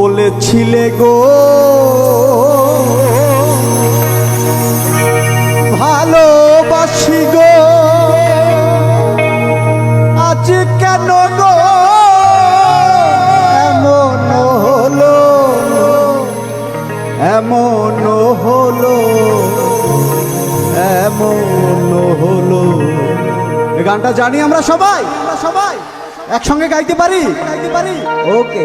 বলেছিলে গো। ভালোবাসি গো। আজ কেন গো? এমন হলো এমন হলো এমন হলো। গানটা জানি আমরা সবাই আমরা সবাই একসঙ্গে গাইতে পারি গাইতে পারি? ওকে।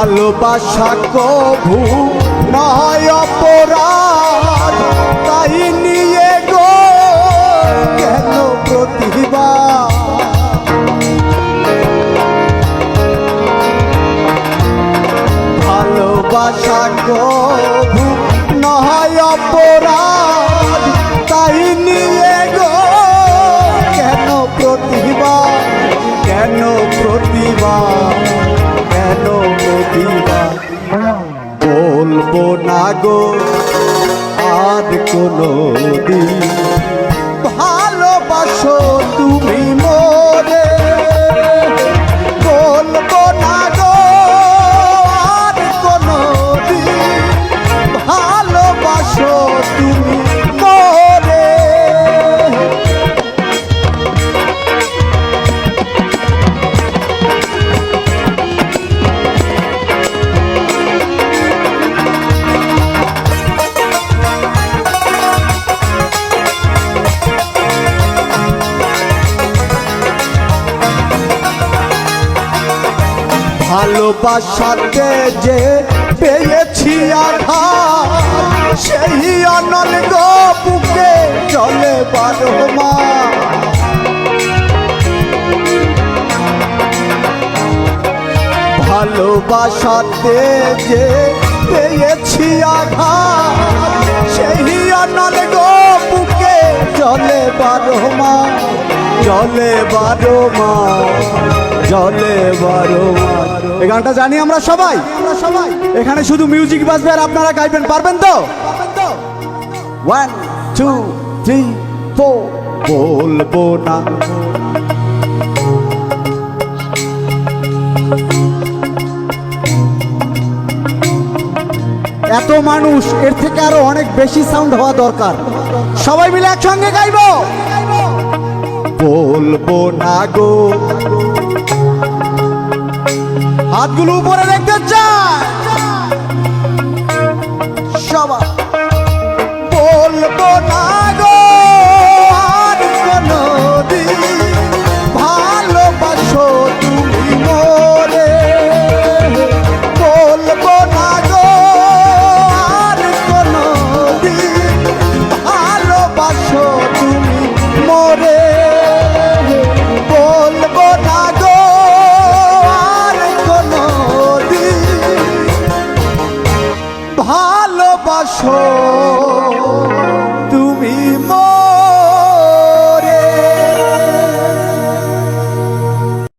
ভালোবাসা কভু নয় অপরাধ, তাই নিয়ে গো কেন প্রতিভা ভালোবাসা কভু নয় অপরাধ, তাই নিয়ে গো কেন প্রতিভা কেন প্রতিভা বলব না গো। আর কোনো দিন ভালোবাসাতে যে পেয়েছি আঘাত, সেই অনল গো বুকে চলে বারো মা। ভালোবাসাতে যে পেয়েছি আঘাত, সেই অনল গো বুকে চলে বারো মা, চলে বারো মা। জলে বারো এই গানটা জানি আমরা সবাই। সবাই এখানে শুধু মিউজিক বাজবে আর আপনারা গাইবেন, পারবেন তো? ওয়ান টু থ্রি বলব না। এত মানুষ, এর থেকে আরও অনেক বেশি সাউন্ড হওয়া দরকার। সবাই মিলে একসঙ্গে গাইবো? বলব না গো। হাতগুলো উপরে দেখতে চায় কোনো দিন ভালোবাসো